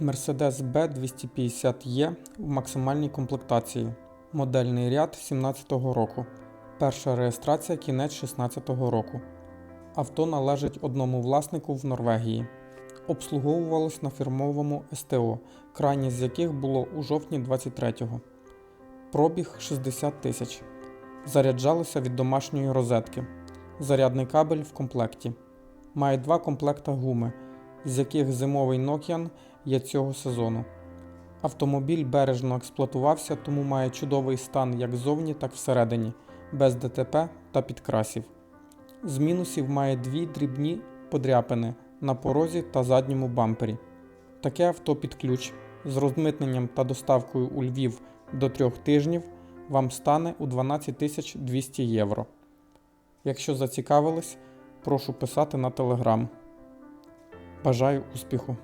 Mercedes B250E в максимальній комплектації. Модельний ряд 17-го року. Перша реєстрація кінець 16-го року. Авто належить одному власнику в Норвегії. Обслуговувалось на фірмовому СТО, крайнє з яких було у жовтні 23-го. Пробіг 60 тисяч. Заряджалося від домашньої розетки. Зарядний кабель в комплекті. Має два комплекта гуми, з яких зимовий Nokian є цього сезону. Автомобіль бережно експлуатувався, тому має чудовий стан як ззовні, так і всередині, без ДТП та підкрасів. З мінусів має дві дрібні подряпини на порозі та задньому бампері. Таке авто під ключ з розмитненням та доставкою у Львів до трьох тижнів вам стане у 12 200 євро. Якщо зацікавились, прошу писати на телеграм. Бажаю успіху!